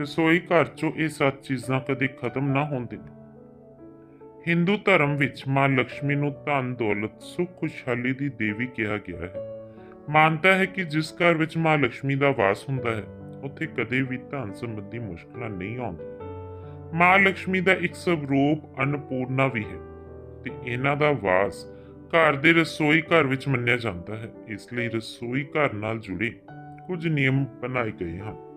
ਰਸੋਈ ਘਰ 'ਚੋਂ ਇਹ ਸੱਤ ਚੀਜ਼ਾਂ ਕਦੇ ਖਤਮ ਨਾ ਹੁੰਦੀਆਂ ਹਿੰਦੂ ਧਰਮ ਵਿੱਚ ਮਾਂ ਲక్ష్ਮੀ ਨੂੰ ਧਨ, ਦੌਲਤ, ਸੁੱਖ, ਖੁਸ਼ਹਾਲੀ ਦੀ ਦੇਵੀ ਕਿਹਾ ਗਿਆ ਹੈ। ਮੰਨਤਾ ਹੈ ਕਿ ਜਿਸ ਘਰ ਵਿੱਚ ਮਾਂ ਲక్ష్ਮੀ ਦਾ ਵਾਸ ਹੁੰਦਾ ਹੈ, ਉੱਥੇ ਕਦੇ ਵੀ ਧਨ ਸੰਬੰਧੀ ਮੁਸ਼ਕਲਾਂ ਨਹੀਂ ਆਉਂਦੀ ਮਾਂ ਲక్ష్ਮੀ ਦਾ ਇੱਕ ਸਵਰੂਪ ਅਨਪੂਰਨਾ ਵੀ ਹੈ ਤੇ ਇਹਨਾਂ ਦਾ ਵਾਸ ਘਰ ਦੇ ਰਸੋਈ ਘਰ ਵਿੱਚ ਮੰਨਿਆ ਜਾਂਦਾ ਹੈ। ਇਸ ਲਈ ਰਸੋਈ ਘਰ ਨਾਲ ਜੁੜੇ ਕੁਝ ਨਿਯਮ ਬਣਾਏ ਗਏ ਹਨ।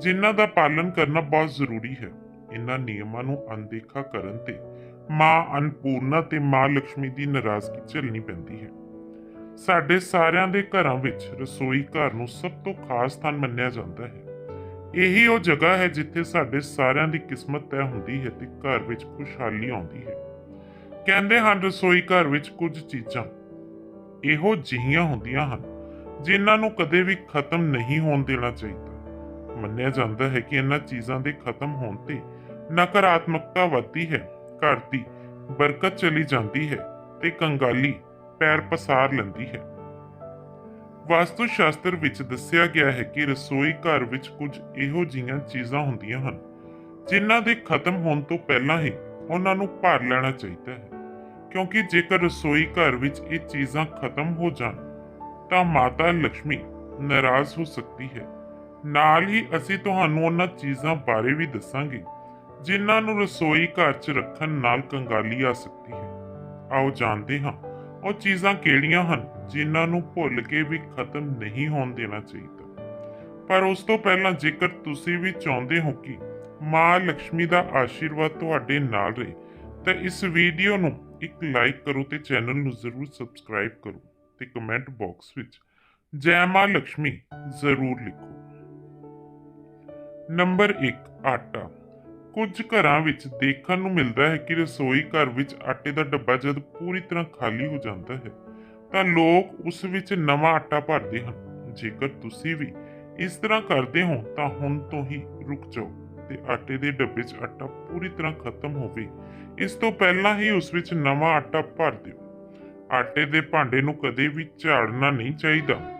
ਜਿਨ੍ਹਾਂ ਦਾ ਪਾਲਣ ਕਰਨਾ ਬਹੁਤ ਜ਼ਰੂਰੀ ਹੈ। ਇਹਨਾਂ ਨਿਯਮਾਂ ਨੂੰ ਅਣਦੇਖਾ ਕਰਨ ਤੇ ਮਾਂ ਅਨਪੂਰਨਾ ਤੇ ਮਾਂ ਲక్ష్ਮੀ ਦੀ ਨਾਰਾਜ਼ਗੀ ਝੱਲਣੀ ਪੈਂਦੀ ਹੈ। ਸਾਡੇ ਸਾਰਿਆਂ ਦੇ ਘਰਾਂ ਵਿੱਚ ਰਸੋਈ ਘਰ ਨੂੰ ਸਭ ਤੋਂ ਖਾਸ ਸਥਾਨ ਮੰਨਿਆ ਜਾਂਦਾ ਹੈ। ਇਹੀ ਉਹ ਜਗ੍ਹਾ ਹੈ ਜਿੱਥੇ ਸਾਡੇ ਸਾਰਿਆਂ ਦੀ ਕਿਸਮਤ ਤੈਅ ਹੁੰਦੀ ਹੈ ਤੇ ਘਰ ਵਿੱਚ ਖੁਸ਼ਹਾਲੀ ਆਉਂਦੀ ਹੈ। ਕਹਿੰਦੇ ਹਨ, ਰਸੋਈ ਘਰ ਵਿੱਚ ਕੁਝ ਚੀਜ਼ਾਂ ਇਹੋ ਜਿਹੀਆਂ ਹੁੰਦੀਆਂ ਹਨ ਜਿਨ੍ਹਾਂ ਨੂੰ ਕਦੇ ਵੀ ਖਤਮ ਨਹੀਂ ਹੋਣ ਦੇਣਾ ਚਾਹੀਦਾ। ਮੰਨਿਆ ਜਾਂਦਾ ਹੈ ਕਿ ਇਹਨਾਂ ਚੀਜ਼ਾਂ ਦੇ ਖਤਮ ਹੋਣ ਤੇ ਨਕਾਰਾਤਮਕਤਾ ਵੱਧਦੀ ਹੈ, ਘਰ ਦੀ ਬਰਕਤ ਚਲੀ ਜਾਂਦੀ ਹੈ ਤੇ ਕੰਗਾਲੀ ਪੈਰ ਪਸਾਰ ਲੈਂਦੀ ਹੈ। ਵਾਸਤੂ ਸ਼ਾਸਤਰ ਵਿੱਚ ਦੱਸਿਆ ਗਿਆ ਹੈ ਕਿ ਰਸੋਈ ਘਰ ਵਿੱਚ ਕੁਝ ਇਹੋ ਜਿਹੀਆਂ ਚੀਜ਼ਾਂ ਹੁੰਦੀਆਂ ਹਨ, ਜਿਨ੍ਹਾਂ ਦੇ ਖਤਮ ਹੋਣ ਤੋਂ ਪਹਿਲਾਂ ਹੀ ਉਹਨਾਂ ਨੂੰ ਭਰ ਲੈਣਾ ਚਾਹੀਦਾ ਹੈ, ਕਿਉਂਕਿ ਜੇਕਰ ਰਸੋਈ ਘਰ ਵਿੱਚ ਇਹ ਚੀਜ਼ਾਂ ਖਤਮ ਹੋ ਜਾਣ ਤਾਂ ਮਾਤਾ ਲక్ష్ਮੀ ਨਾਰਾਜ਼ ਹੋ ਸਕਦੀ ਹੈ। ਨਾਲ ਹੀ ਅਸੀਂ ਤੁਹਾਨੂੰ ਉਹਨਾਂ ਚੀਜ਼ਾਂ ਬਾਰੇ ਵੀ ਦੱਸਾਂਗੇ, ਜਿਨ੍ਹਾਂ ਨੂੰ ਰਸੋਈ ਘਰ 'ਚ ਰੱਖਣ ਨਾਲ ਕੰਗਾਲੀ ਆ ਸਕਦੀ ਹੈ। ਆਓ ਜਾਣਦੇ ਹਾਂ, ਉਹ ਚੀਜ਼ਾਂ ਕਿਹੜੀਆਂ ਹਨ, ਜਿਨ੍ਹਾਂ ਨੂੰ ਭੁੱਲ ਕੇ ਵੀ ਖਤਮ ਨਹੀਂ ਹੋਣ ਦੇਣਾ ਚਾਹੀਦਾ। ਪਰ ਉਸ ਤੋਂ ਪਹਿਲਾਂ ਜੇਕਰ ਤੁਸੀਂ ਵੀ ਚਾਹੁੰਦੇ ਹੋ ਕਿ ਮਾਂ ਲక్ష్ਮੀ ਦਾ ਆਸ਼ੀਰਵਾਦ ਤੁਹਾਡੇ ਨਾਲ ਰਹੇ, ਤਾਂ ਇਸ ਵੀਡੀਓ ਨੂੰ ਇੱਕ ਲਾਈਕ ਕਰੋ ਤੇ ਚੈਨਲ ਨੂੰ ਜ਼ਰੂਰ ਸਬਸਕ੍ਰਾਈਬ ਕਰੋ ਤੇ ਕਮੈਂਟ ਬਾਕਸ ਵਿੱਚ ਜੈ ਮਾਂ ਲక్ష్ਮੀ ਜ਼ਰੂਰ ਲਿਖੋ। ਨੰਬਰ 1 ਆਟਾ। ਕੁਝ ਘਰਾਂ ਵਿੱਚ ਦੇਖਣ ਨੂੰ ਮਿਲਦਾ ਹੈ ਕਿ ਰਸੋਈ ਘਰ ਵਿੱਚ ਆਟੇ ਦਾ ਡੱਬਾ ਜਦ ਪੂਰੀ ਤਰ੍ਹਾਂ ਖਾਲੀ ਹੋ ਜਾਂਦਾ ਹੈ, ਤਾਂ ਲੋਕ ਉਸ ਵਿੱਚ ਨਵਾਂ ਆਟਾ ਭਰਦੇ ਹਨ। ਜੇਕਰ ਤੁਸੀਂ ਵੀ ਇਸ ਤਰ੍ਹਾਂ ਕਰਦੇ ਹੋ, ਤਾਂ ਹੁਣ ਤੋਂ ਹੀ ਰੁਕ ਜਾਓ ਤੇ ਆਟੇ ਦੇ ਡੱਬੇ 'ਚ ਆਟਾ ਪੂਰੀ ਤਰ੍ਹਾਂ ਖਤਮ ਹੋਵੇ। ਇਸ ਤੋਂ ਪਹਿਲਾਂ ਹੀ ਉਸ ਵਿੱਚ ਨਵਾਂ ਆਟਾ ਭਰ ਦਿਓ। ਆਟੇ ਦੇ ਭਾਂਡੇ ਨੂੰ ਕਦੇ ਵੀ ਝਾੜਨਾ ਨਹੀਂ ਚਾਹੀਦਾ।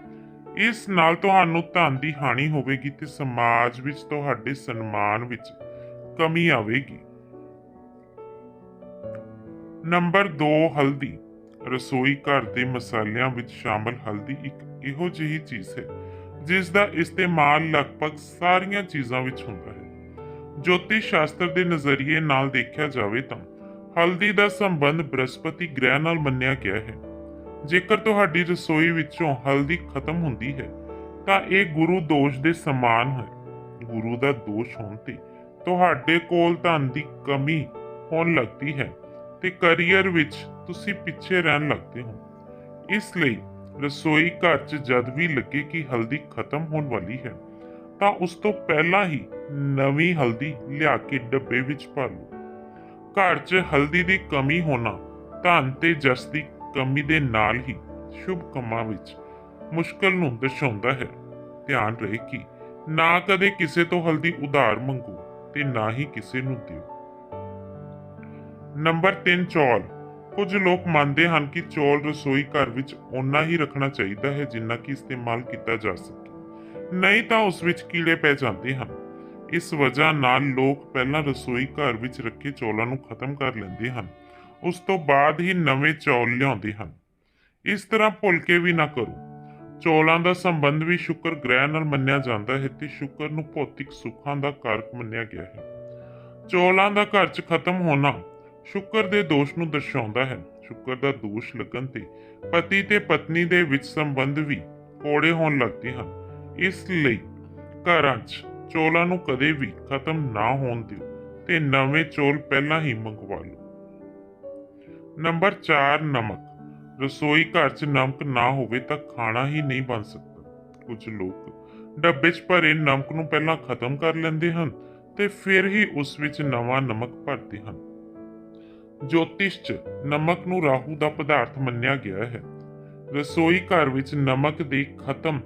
ਇਸ ਨਾਲ ਤੁਹਾਨੂੰ ਧਨ ਦੀ ਹਾਨੀ ਹੋਵੇਗੀ ਤੇ ਸਮਾਜ ਵਿੱਚ ਤੁਹਾਡੇ ਸਨਮਾਨ ਵਿੱਚ ਕਮੀ ਆਵੇਗੀ। ਨੰਬਰ 2 ਹਲਦੀ। ਰਸੋਈ ਘਰ ਦੇ ਮਸਾਲਿਆਂ ਵਿੱਚ ਸ਼ਾਮਲ ਹਲਦੀ ਇੱਕ ਇਹੋ ਜਿਹੀ ਚੀਜ਼ ਹੈ, ਜਿਸ ਦਾ ਇਸਤੇਮਾਲ ਲਗਭਗ ਸਾਰੀਆਂ ਚੀਜ਼ਾਂ ਵਿੱਚ ਹੁੰਦਾ ਹੈ। ਜੋਤਿਸ਼ ਸ਼ਾਸਤਰ ਦੇ ਨਜ਼ਰੀਏ ਨਾਲ ਦੇਖਿਆ ਜਾਵੇ ਤਾਂ ਹਲਦੀ ਦਾ ਸੰਬੰਧ ਬ੍ਰਹਸਪਤੀ ਗ੍ਰਹਿ ਨਾਲ ਮੰਨਿਆ ਗਿਆ ਹੈ। ਜੇਕਰ ਤੁਹਾਡੀ ਰਸੋਈ ਵਿੱਚੋਂ ਹਲਦੀ ਖਤਮ ਹੁੰਦੀ ਹੈ, ਤਾਂ ਇਹ ਗੁਰੂ ਦੋਸ਼ ਦੇ ਸਮਾਨ ਹੈ। ਗੁਰੂ ਦਾ ਦੋਸ਼ ਹੋਣ ਤੇ ਤੁਹਾਡੇ ਕੋਲ ਧਨ ਦੀ ਕਮੀ ਹੋਣ ਲੱਗਦੀ ਹੈ ਤੇ ਕੈਰੀਅਰ ਵਿੱਚ ਤੁਸੀਂ ਪਿੱਛੇ ਰਹਿਣ ਲੱਗਦੇ ਹੋ। ਇਸ ਲਈ ਰਸੋਈ ਘਰ 'ਚ ਜਦ ਵੀ ਲੱਗੇ ਕਿ ਹਲਦੀ ਖਤਮ ਹੋਣ ਵਾਲੀ ਹੈ, ਤਾਂ ਉਸ ਤੋਂ ਪਹਿਲਾਂ ਹੀ ਨਵੀਂ ਹਲਦੀ ਲਿਆ ਕੇ ਡੱਬੇ ਵਿੱਚ ਭਰ ਲਓ। ਘਰ 'ਚ ਹਲਦੀ ਦੀ ਕਮੀ ਹੋਣਾ ਧਨ ਤੇ ਜਸ ਦੀ ਕਮੀ ਦੇ ਨਾਲ ਹੀ ਸ਼ੁਭ ਕੰਮਾਂ ਵਿੱਚ ਮੁਸ਼ਕਲ ਨੂੰ ਦਰਸਾਉਂਦਾ ਹੈ। ਧਿਆਨ ਰਹੇ ਕਿ ਨਾ ਕਦੇ ਕਿਸੇ ਤੋਂ ਹਲਦੀ ਉਧਾਰ ਮੰਗੋ ਤੇ ਨਾ ਹੀ ਕਿਸੇ ਨੂੰ ਦਿਓ। ਨੰਬਰ 3 ਚੌਲ। ਕੁਝ ਲੋਕ ਮੰਨਦੇ ਹਨ ਕਿ ਚੌਲ ਰਸੋਈ ਘਰ ਵਿੱਚ ਓਨਾ ਹੀ ਰੱਖਣਾ ਚਾਹੀਦਾ ਹੈ ਜਿੰਨਾ ਕਿ ਇਸਤੇਮਾਲ ਕੀਤਾ ਜਾ ਸਕੇ। ਨਹੀਂ ਤਾਂ ਉਸ ਵਿੱਚ ਕੀੜੇ ਪੈ ਜਾਂਦੇ ਹਨ। ਇਸ ਵਜ੍ਹਾ ਨਾਲ ਲੋਕ ਪਹਿਲਾਂ ਰਸੋਈ ਘਰ ਵਿੱਚ ਰੱਖੇ ਚੌਲਾਂ ਨੂੰ ਖਤਮ ਕਰ ਲੈਂਦੇ ਹਨ। ਉਸ ਤੋਂ ਬਾਅਦ ਹੀ ਨਵੇਂ ਚੌਲ ਲਿਆਉਂਦੇ ਹਨ। ਇਸ ਤਰ੍ਹਾਂ ਭੁੱਲ ਕੇ ਵੀ ਨਾ ਕਰੋ। ਚੌਲਾਂ ਦਾ ਸੰਬੰਧ ਵੀ ਸ਼ੁਕਰ ਗ੍ਰਹਿ ਨਾਲ ਮੰਨਿਆ ਜਾਂਦਾ ਹੈ ਤੇ ਸ਼ੁਕਰ ਨੂੰ ਭੌਤਿਕ ਸੁੱਖਾਂ ਦਾ ਕਾਰਕ ਮੰਨਿਆ ਗਿਆ ਹੈ। ਚੌਲਾਂ ਦਾ ਘਰ 'ਚ ਖਤਮ ਹੋਣਾ ਸ਼ੁਕਰ ਦੇ ਦੋਸ਼ ਨੂੰ ਦਰਸਾਉਂਦਾ ਹੈ। ਸ਼ੁਕਰ ਦਾ ਦੋਸ਼ ਲੱਗਣ ਤੇ ਪਤੀ ਤੇ ਪਤਨੀ ਦੇ ਵਿੱਚ ਸੰਬੰਧ ਵੀ ਕੋੜੇ ਹੋਣ ਲੱਗਦੇ ਹਨ। ਇਸ ਲਈ ਘਰਾਂ 'ਚ ਚੌਲਾਂ ਨੂੰ ਕਦੇ ਵੀ ਖਤਮ ਨਾ ਹੋਣ ਦਿਓ ਤੇ ਨਵੇਂ ਚੌਲ ਪਹਿਲਾਂ ਹੀ ਮੰਗਵਾ ਲਓ। ਨੰਬਰ 4 ਨਮਕ। ਰਸੋਈ ਘਰ 'ਚ ਨਮਕ ਨਾ ਹੋਵੇ ਤਾਂ ਖਾਣਾ ਹੀ ਨਹੀਂ ਬਣ ਸਕਦਾ। ਕੁਝ ਲੋਕ ਡੱਬੇ 'ਚ ਭਰੇ ਨਮਕ ਨੂੰ ਪਹਿਲਾਂ ਖਤਮ ਕਰ ਲੈਂਦੇ ਹਨ ਤੇ ਫਿਰ ਹੀ ਉਸ ਵਿੱਚ ਨਵਾਂ ਨਮਕ ਭਰਦੇ ਹਨ। ਜੋਤਿਸ਼ 'ਚ ਨਮਕ ਨੂੰ ਰਾਹੂ ਦਾ ਪਦਾਰਥ ਮੰਨਿਆ ਗਿਆ ਹੈ। ਰਸੋਈ ਘਰ ਵਿੱਚ ਨਮਕ ਦੇ ਖਤਮ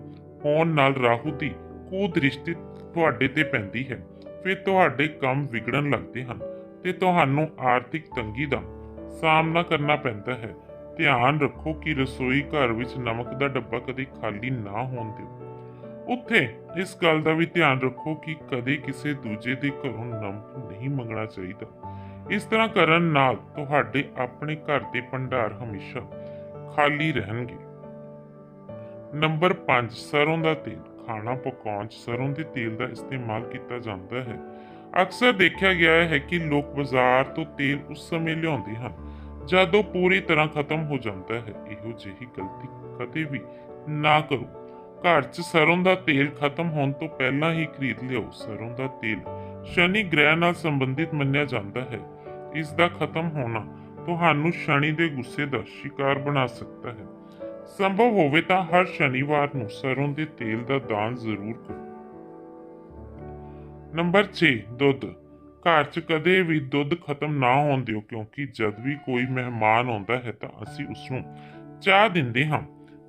ਹੋਣ ਨਾਲ ਰਾਹੂ ਦੀ ਕੁਦ੍ਰਿਸ਼ਟੀ ਤੁਹਾਡੇ ਤੇ ਪੈਂਦੀ ਹੈ। ਫਿਰ ਤੁਹਾਡੇ ਕੰਮ ਵਿਗੜਨ ਲੱਗਦੇ ਹਨ ਤੇ ਤੁਹਾਨੂੰ ਆਰਥਿਕ ਤੰਗੀ ਦਾ ਸਾਹਮਣਾ ਕਰਨਾ ਪੈਂਦਾ ਹੈ। ਧਿਆਨ ਰੱਖੋ ਕਿ ਰਸੋਈ ਘਰ ਵਿੱਚ ਨਮਕ ਦਾ ਡੱਬਾ ਕਦੇ ਖਾਲੀ ਨਾ ਹੋਣ ਦਿਓ। ਉੱਥੇ ਇਸ ਗੱਲ ਦਾ ਵੀ ਧਿਆਨ ਰੱਖੋ ਕਿ ਕਦੇ ਕਿਸੇ ਦੂਜੇ ਦੇ ਘਰੋਂ ਨਮਕ ਨਹੀਂ ਮੰਗਣਾ ਚਾਹੀਦਾ। ਇਸ ਤਰ੍ਹਾਂ ਕਰਨ ਨਾਲ ਤੁਹਾਡੇ ਆਪਣੇ ਘਰ ਦੇ ਭੰਡਾਰ ਹਮੇਸ਼ਾ ਖਾਲੀ ਰਹਿਣਗੇ। ਨੰਬਰ 5 ਸਰੋਂ ਦਾ ਤੇਲ। ਖਾਣਾ ਪਕਾਉਣ 'ਚ ਸਰੋਂ ਦੇ ਤੇਲ ਦਾ ਇਸਤੇਮਾਲ ਕੀਤਾ ਜਾਂਦਾ ਹੈ। ਅਕਸਰ ਦੇਖਿਆ ਗਿਆ ਹੈ ਕਿ ਲੋਕ ਬਾਜ਼ਾਰ ਤੋਂ ਤੇਲ ਉਸ ਸਮੇਂ ਲਿਆਉਂਦੇ ਹਨ, ਜਦ ਪੂਰੀ ਤਰ੍ਹਾਂ ਖਤਮ ਹੋ ਜਾਂਦਾ ਹੈ। ਇਹੋ ਜਿਹੀ ਗਲਤੀ ਕਦੇ ਵੀ ਨਾ ਕਰੋ। ਘਰ 'ਚ ਸਰੋਂ ਦਾ ਤੇਲ ਖਤਮ ਹੋਣ ਤੋਂ ਪਹਿਲਾਂ ਹੀ ਖਰੀਦ ਲਿਓ ਸਰੋਂ ਦਾ ਤੇਲ ਸ਼ਨੀ ਗ੍ਰਹਿ ਨਾਲ ਸੰਬੰਧਿਤ ਮੰਨਿਆ ਜਾਂਦਾ ਹੈ। ਇਸ ਦਾ ਖਤਮ ਹੋਣਾ ਤੁਹਾਨੂੰ ਸ਼ਨੀ ਦੇ ਗੁੱਸੇ ਦਾ ਸ਼ਿਕਾਰ ਬਣਾ ਸਕਦਾ ਹੈ। ਸੰਭਵ ਹੋਵੇ ਤਾਂ ਹਰ ਸ਼ਨੀਵਾਰ ਨੂੰ ਸਰੋਂ ਦੇ ਤੇਲ ਦਾ ਦਾਨ ਜ਼ਰੂਰ ਕਰੋ। ਨੰਬਰ 6 ਦੁੱਧ। ਘਰ 'ਚ ਕਦੇ ਵੀ ਦੁੱਧ ਖਤਮ ਨਾ ਹੋਣ ਦਿਓ, ਕਿਉਂਕਿ ਜਦ ਵੀ ਕੋਈ ਮਹਿਮਾਨ ਆਉਂਦਾ ਹੈ ਤਾਂ ਅਸੀਂ ਉਸ ਨੂੰ ਚਾਹ ਦਿੰਦੇ ਹਾਂ।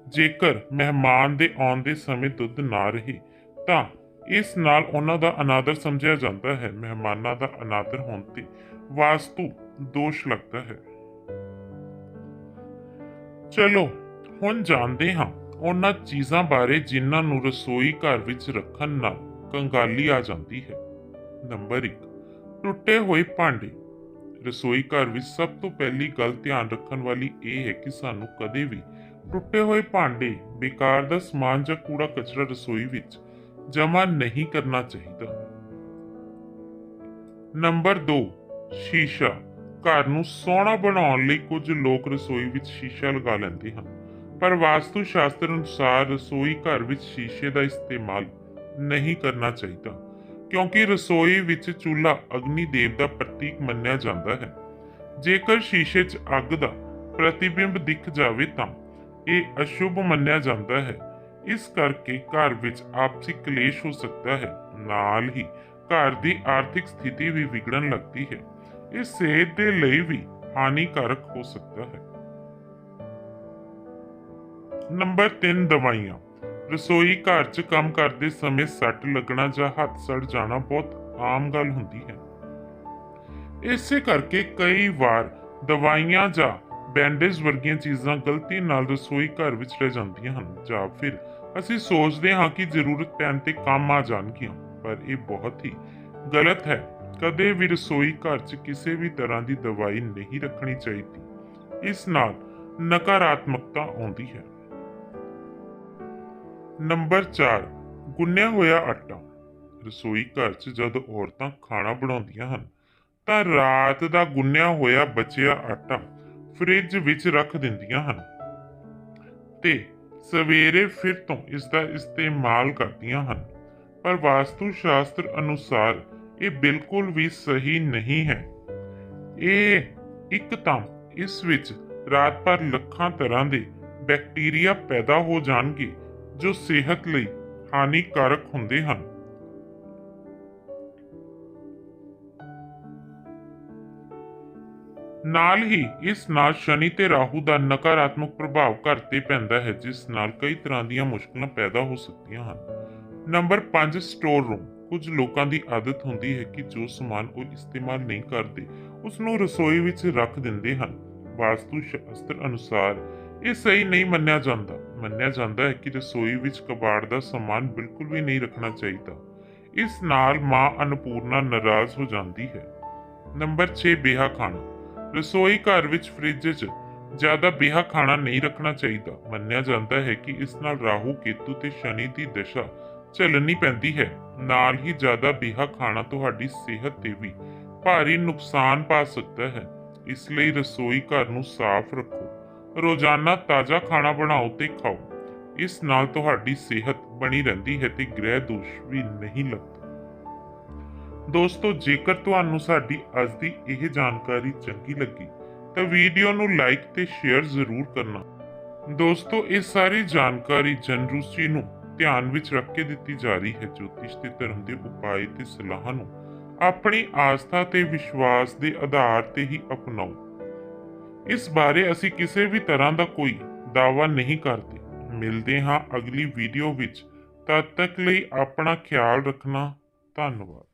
ਜੇਕਰ ਮਹਿਮਾਨ ਦੇ ਆਉਣ ਦੇ ਸਮੇਂ ਦੁੱਧ ਨਾ ਰਹੇ, ਤਾਂ ਇਸ ਨਾਲ ਉਹਨਾਂ ਦਾ ਅਨਾਦਰ ਸਮਝਿਆ ਜਾਂਦਾ ਹੈ। ਮਹਿਮਾਨਾਂ ਦਾ ਅਨਾਦਰ ਹੋਣ ਤੇ ਵਾਸਤੂ ਦੋਸ਼ ਲੱਗਦਾ ਹੈ। ਚਲੋ, ਹੁਣ ਜਾਣਦੇ ਹਾਂ ਉਹਨਾਂ ਚੀਜ਼ਾਂ ਬਾਰੇ ਜਿਨ੍ਹਾਂ ਨੂੰ ਰਸੋਈ ਘਰ ਵਿੱਚ ਰੱਖਣ ਨਾਲ ਕੰਗਾਲੀ ਆ ਜਾਂਦੀ ਹੈ। ਨੰਬਰ 1 ਟੁੱਟੇ ਹੋਏ ਭਾਂਡੇ। ਰਸੋਈ ਘਰ ਵਿੱਚ ਸਭ ਤੋਂ ਪਹਿਲੀ ਗੱਲ ਧਿਆਨ ਰੱਖਣ ਵਾਲੀ ਇਹ ਹੈ ਕਿ ਸਾਨੂੰ ਕਦੇ ਵੀ ਟੁੱਟੇ ਹੋਏ ਭਾਂਡੇ, ਬੇਕਾਰ ਦਾ ਸਮਾਨ ਜਾਂ ਕੂੜਾ ਕਚਰਾ ਰਸੋਈ ਵਿੱਚ ਜਮ੍ਹਾਂ ਨਹੀਂ ਕਰਨਾ ਚਾਹੀਦਾ। ਨੰਬਰ 2 ਸ਼ੀਸ਼ਾ। ਘਰ ਨੂੰ ਸੋਹਣਾ ਬਣਾਉਣ ਲਈ ਕੁਝ ਲੋਕ ਰਸੋਈ ਵਿੱਚ ਸ਼ੀਸ਼ਾ ਲਗਾ ਲੈਂਦੇ ਹਨ। ਪਰ ਵਾਸਤੂ ਸ਼ਾਸਤਰ ਅਨੁਸਾਰ ਰਸੋਈ ਘਰ ਵਿੱਚ ਸ਼ੀਸ਼ੇ ਦਾ ਇਸਤੇਮਾਲ ਨਹੀਂ ਕਰਨਾ ਚਾਹੀਦਾ ਕਿਉਂਕਿ ਰਸੋਈ ਵਿੱਚ ਚੁੱਲ੍ਹਾ ਅਗਨੀ ਦੇਵ ਦਾ ਪ੍ਰਤੀਕ ਮੰਨਿਆ ਜਾਂਦਾ ਹੈ ਜੇਕਰ ਸ਼ੀਸ਼ੇ 'ਚ ਅੱਗ ਦਾ ਪ੍ਰਤੀਬਿੰਬ ਦਿਖ ਜਾਵੇ ਤਾਂ ਇਹ ਅਸ਼ੁਭ ਮੰਨਿਆ ਜਾਂਦਾ ਹੈ ਇਸ ਕਰਕੇ ਘਰ ਵਿੱਚ ਆਪਸੀ ਕਲੇਸ਼ ਹੋ ਸਕਦਾ ਹੈ ਨਾਲ ਹੀ ਘਰ ਦੀ ਆਰਥਿਕ ਸਥਿਤੀ ਵੀ ਵਿਗੜਨ ਲੱਗਦੀ ਹੈ ਇਹ ਸਿਹਤ ਦੇ ਲਈ ਵੀ ਹਾਨੀਕਾਰਕ ਹੋ ਸਕਦਾ ਹੈ ਨੰਬਰ 3 ਦਵਾਈਆਂ ਰਸੋਈ ਘਰ 'ਚ ਕੰਮ ਕਰਦੇ ਸਮੇਂ ਸੱਟ ਲੱਗਣਾ ਜਾਂ ਹੱਥ ਸੜ ਜਾਣਾ ਬਹੁਤ ਆਮ ਗੱਲ ਹੁੰਦੀ ਹੈ। ਇਸੇ ਕਰਕੇ ਕਈ ਵਾਰ ਦਵਾਈਆਂ ਜਾਂ ਬੈਂਡੇਜ ਵਰਗੀਆਂ ਚੀਜ਼ਾਂ ਗਲਤੀ ਨਾਲ ਰਸੋਈ ਘਰ ਵਿੱਚ ਰਹਿ ਜਾਂਦੀਆਂ ਹਨ। ਜਾਂ ਫਿਰ ਅਸੀਂ ਸੋਚਦੇ ਹਾਂ ਕਿ ਜ਼ਰੂਰਤ ਪੈਣ ਤੇ ਕੰਮ ਆ ਜਾਣਗੀਆਂ, ਪਰ ਇਹ ਬਹੁਤ ਹੀ ਗਲਤ ਹੈ। ਕਦੇ ਵੀ ਰਸੋਈ ਘਰ 'ਚ ਕਿਸੇ ਵੀ ਤਰ੍ਹਾਂ ਦੀ ਦਵਾਈ ਨਹੀਂ ਰੱਖਣੀ ਚਾਹੀਦੀ। ਇਸ ਨਾਲ ਨਕਾਰਾਤਮਕਤਾ ਆਉਂਦੀ ਹੈ। ਨੰਬਰ 4 ਗੁੰਨਿਆ ਹੋਇਆ ਆਟਾ। ਰਸੋਈ ਘਰ 'ਚ ਜਦ ਔਰਤਾਂ ਖਾਣਾ ਬਣਾਉਂਦੀਆਂ ਹਨ, ਤਾਂ ਰਾਤ ਦਾ ਗੁੰਨਿਆ ਹੋਇਆ ਬਚਿਆ ਆਟਾ ਫ੍ਰਿਜ ਵਿੱਚ ਰੱਖ ਦਿੰਦੀਆਂ ਹਨ ਤੇ ਸਵੇਰੇ ਫਿਰ ਤੋਂ ਇਸ ਦਾ ਇਸਤੇਮਾਲ ਕਰਦੀਆਂ ਹਨ। ਪਰ ਵਾਸਤੂ ਸ਼ਾਸਤਰ ਅਨੁਸਾਰ ਇਹ ਬਿਲਕੁਲ ਵੀ ਸਹੀ ਨਹੀਂ ਹੈ। ਇਹ ਇੱਕ ਤਾਂ ਇਸ ਵਿੱਚ ਰਾਤ ਭਰ ਲੱਖਾਂ ਤਰ੍ਹਾਂ ਦੇ ਬੈਕਟੀਰੀਆ ਪੈਦਾ ਹੋ ਜਾਣਗੇ ਜੋ ਸਿਹਤ ਲਈ ਹਾਨੀਕਾਰਕ ਹੁੰਦੇ ਹਨ। ਨਾਲ ਹੀ ਇਸ ਨਾਲ ਸ਼ਨੀ ਤੇ ਰਾਹੂ ਦਾ ਨਕਾਰਾਤਮਕ ਪ੍ਰਭਾਵ ਘਰ ਤੇ ਪੈਂਦਾ ਹੈ, ਜਿਸ ਨਾਲ ਕਈ ਤਰ੍ਹਾਂ ਦੀਆਂ ਮੁਸ਼ਕਲਾਂ ਪੈਦਾ ਹੋ ਸਕਦੀਆਂ ਹਨ। Number 5 store room. ਕੁਝ ਲੋਕਾਂ ਦੀ ਆਦਤ ਹੁੰਦੀ ਹੈ ਕਿ ਜੋ ਸਮਾਨ ਉਹ ਇਸਤੇਮਾਲ ਨਹੀਂ ਕਰਦੇ ਉਸ ਨੂੰ ਰਸੋਈ ਵਿੱਚ ਰੱਖ ਦਿੰਦੇ ਹਨ। ਵਾਸਤੂ ਸ਼ਾਸਤਰ ਅਨੁਸਾਰ ਇਹ ਸਹੀ ਨਹੀਂ ਮੰਨਿਆ ਜਾਂਦਾ। ਮੰਨਿਆ ਜਾਂਦਾ ਹੈ ਕਿ ਰਸੋਈ ਵਿੱਚ ਕਬਾੜ ਦਾ ਸਮਾਨ ਬਿਲਕੁਲ ਵੀ ਨਹੀਂ ਰੱਖਣਾ ਚਾਹੀਦਾ। ਇਸ ਨਾਲ ਮਾਂ ਅਨਪੂਰਨਾ ਨਾਰਾਜ਼ ਹੋ ਜਾਂਦੀ ਹੈ। ਨੰਬਰ 6 ਬੇਹਾ ਖਾਣਾ। ਰਸੋਈ ਘਰ ਵਿੱਚ ਫ੍ਰਿਜ 'ਚ ਜ਼ਿਆਦਾ ਬੇਹਾ ਖਾਣਾ ਨਹੀਂ ਰੱਖਣਾ ਚਾਹੀਦਾ। ਮੰਨਿਆ ਜਾਂਦਾ ਹੈ ਕਿ ਇਸ ਨਾਲ ਰਾਹੂ, ਕੇਤੂ ਤੇ ਸ਼ਨੀ ਦੀ ਦਸ਼ਾ ਝੱਲਣੀ ਪੈਂਦੀ ਹੈ। ਨਾਲ ਹੀ ਜ਼ਿਆਦਾ ਬੇਹਾ ਖਾਣਾ ਤੁਹਾਡੀ ਸਿਹਤ ਤੇ ਵੀ ਭਾਰੀ ਨੁਕਸਾਨ ਪਾ ਸਕਦਾ ਹੈ। ਇਸ ਲਈ ਰਸੋਈ ਘਰ ਨੂੰ ਸਾਫ਼ ਰੱਖੋ। ਰੋਜ਼ਾਨਾ ਤਾਜ਼ਾ ਖਾਣਾ ਬਣਾਓ ਤੇ ਖਾਓ। ਇਸ ਨਾਲ ਤੁਹਾਡੀ ਸਿਹਤ ਬਣੀ ਰਹਿੰਦੀ ਹੈ ਤੇ ਗ੍ਰਹਿ ਦੋਸ਼ ਵੀ ਨਹੀਂ ਲੱਗਦਾ। ਦੋਸਤੋ, ਜੇਕਰ ਤੁਹਾਨੂੰ ਸਾਡੀ ਅੱਜ ਦੀ ਇਹ ਜਾਣਕਾਰੀ ਚੰਗੀ ਲੱਗੀ, ਤਾਂ ਵੀਡੀਓ ਨੂੰ ਲਾਈਕ ਤੇ ਸ਼ੇਅਰ ਜ਼ਰੂਰ ਕਰਨਾ। ਦੋਸਤੋ, ਇਹ ਸਾਰੀ ਜਾਣਕਾਰੀ ਜਨਰੂਚੀ ਨੂੰ ਧਿਆਨ ਵਿੱਚ ਰੱਖ ਕੇ ਦਿੱਤੀ ਜਾ ਰਹੀ ਹੈ। ਜੋਤਿਸ਼ ਤੇ ਧਰਮ ਦੇ ਉਪਾਅ ਤੇ ਸਲਾਹਾਂ ਨੂੰ ਆਪਣੀ ਆਸਥਾ ਤੇ ਵਿਸ਼ਵਾਸ ਦੇ ਆਧਾਰ ਤੇ ਹੀ ਅਪਣਾਓ। ਇਸ ਬਾਰੇ ਅਸੀਂ ਕਿਸੇ ਵੀ ਤਰ੍ਹਾਂ ਦਾ ਕੋਈ ਦਾਅਵਾ ਨਹੀਂ ਕਰਦੇ। ਮਿਲਦੇ ਹਾਂ ਅਗਲੀ ਵੀਡੀਓ ਵਿੱਚ। ਤਦ ਤੱਕ ਲਈ ਆਪਣਾ ਖਿਆਲ ਰੱਖਣਾ। ਧੰਨਵਾਦ।